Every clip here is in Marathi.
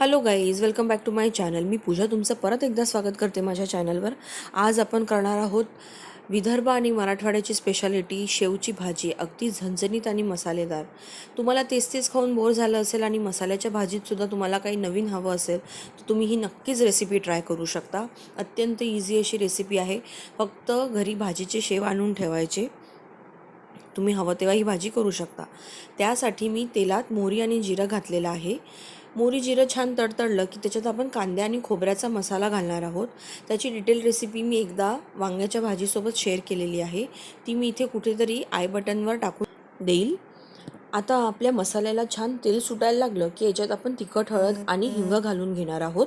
Hello guys welcome back to my channel मी पूजा. तुमचं परत एकदा स्वागत करते माझ्या चॅनलवर आज आपण करणार आहोत विदर्भ आणि मराठवाड्याची स्पेशालिटी शेवची भाजी. अगदी झणझणीत आणि मसालेदार. तुम्हाला तेच तेच खाऊन बोर झालं असेल आणि मसाल्याच्या भाजीतसुद्धा तुम्हाला काही नवीन हवं असेल तर तुम्ही ही नक्कीच रेसिपी ट्राय करू शकता. अत्यंत इझी अशी रेसिपी आहे. फक्त घरी भाजीचे शेव आणून ठेवायचे. तुम्ही हवं तेव्हा ही भाजी करू शकता. त्यासाठी मी तेलात मोहरी आणि जिरं घातलेलं आहे. मोरी जिरं छान तडतडलं की त्याच्यात आपण कांद्या आणि खोबऱ्याचा मसाला घालणार आहोत. त्याची डिटेल रेसिपी मी एकदा वांग्याच्या भाजीसोबत शेअर केलेली आहे. ती मी इथे कुठेतरी आय बटनवर टाकून देईल. आता आपल्या मसाल्याला छान तेल सुटायला लागलं की याच्यात आपण तिखट हळद आणि हिंग घालून घेणार आहोत.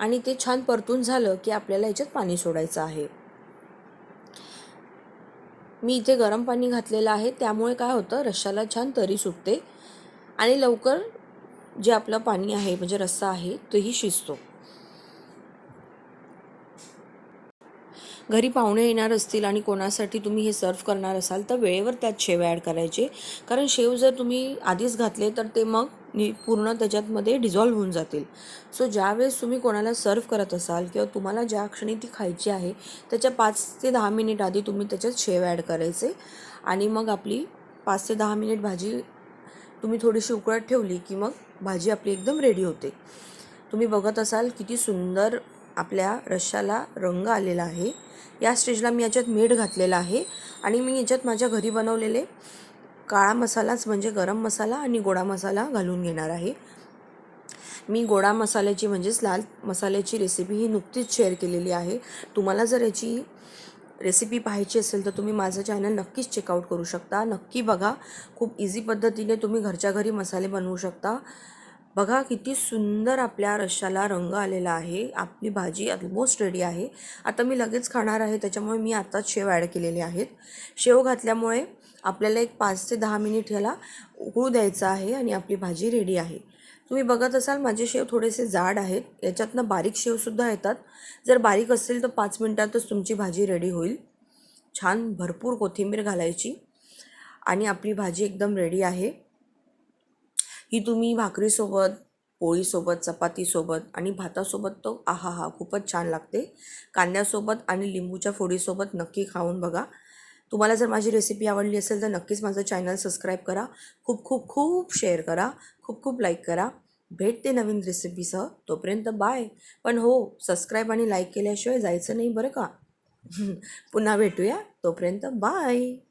आणि ते छान परतून झालं की आपल्याला याच्यात पाणी सोडायचं आहे. मी इथे गरम पाणी घातलेलं आहे. त्यामुळे काय होतं? रश्शाला छान तरी सुटते. आणि लवकर जे आपलं पाणी आहे म्हणजे रस्सा आहे तोही शिजतो. घरी पाहुणे येणार असतील आणि कोणासाठी तुम्ही हे सर्व करणार असाल तर वेळेवर त्यात शेव ॲड करायचे. कारण शेव जर तुम्ही आधीच घातले तर ते मग नि पूर्ण त्याच्यातमध्ये डिझॉल्व्ह होऊन जातील. सो ज्यावेळेस तुम्ही कोणाला सर्व करत असाल किंवा तुम्हाला ज्या क्षणी ती खायची आहे त्याच्या पाच ते दहा मिनिट आधी तुम्ही त्याच्यात शेव ॲड करायचे. आणि मग आपली पाच ते दहा मिनिट भाजी तुम्ही थोडीशी उकळत ठेवली की मग भाजी आपली एकदम रेडी होते. तुम्ही बघत असाल किती सुंदर आपल्या रश्शाला रंग आलेला आहे. या स्टेजला मी याच्यात मीठ घातलेलं आहे आणि मी याच्यात माझ्या घरी बनवलेले काळा मसालाच म्हणजे गरम मसाला आणि गोडा मसाला घालून घेणार आहे. मी गोडा मसाल्याची म्हणजेच लाल मसाल्याची रेसिपी ही नुकतीच शेअर केलेली आहे. तुम्हाला जर याची रेसिपी पाहायची असेल तर तुम्ही माझं चॅनल नक्कीच चेकआउट करू शकता. नक्की बघा खूप इझी पद्धतीने तुम्ही घरच्या घरी मसाले बनवू शकता. बघा किती सुंदर आपल्या रश्शाला रंग आलेला आहे. आपली भाजी ऑलमोस्ट रेडी आहे. आता मी लगेच खाणार आहे त्याच्यामुळे मी आत्ताच शेव ॲड केलेले आहेत. शेव घातल्यामुळे आपल्याला एक पाच ते दहा मिनिट ह्याला उकळू द्यायचं आहे आणि आपली भाजी रेडी आहे. तुम्ही बघत असाल माझे शेव थोडेसे जाड आहेत. याच्यातनं बारीक शेवसुद्धा येतात. जर बारीक असेल तर पाच मिनटातच तुमची भाजी रेडी होईल. छान भरपूर कोथिंबीर घालायची. आणि आपली भाजी एकदम रेडी आहे. ही तुम्ही भाकरीसोबत पोळीसोबत चपातीसोबत आणि भातासोबत तो आहा हा खूपच छान लागते. कांद्यासोबत आणि लिंबूच्या फोडीसोबत नक्की खाऊन बघा. तुम्हाला जर माझी रेसिपी आवडली असेल तर नक्कीच माझं चॅनल सबस्क्राईब करा. खूप खूप खूप शेअर करा. खूप खूप लाईक करा. भेटते नवीन रेसिपीसह तोपर्यंत बाय पण हो सबस्क्राईब आणि लाईक केल्याशिवाय जायचं नाही बरं का? पुन्हा भेटूया. तोपर्यंत बाय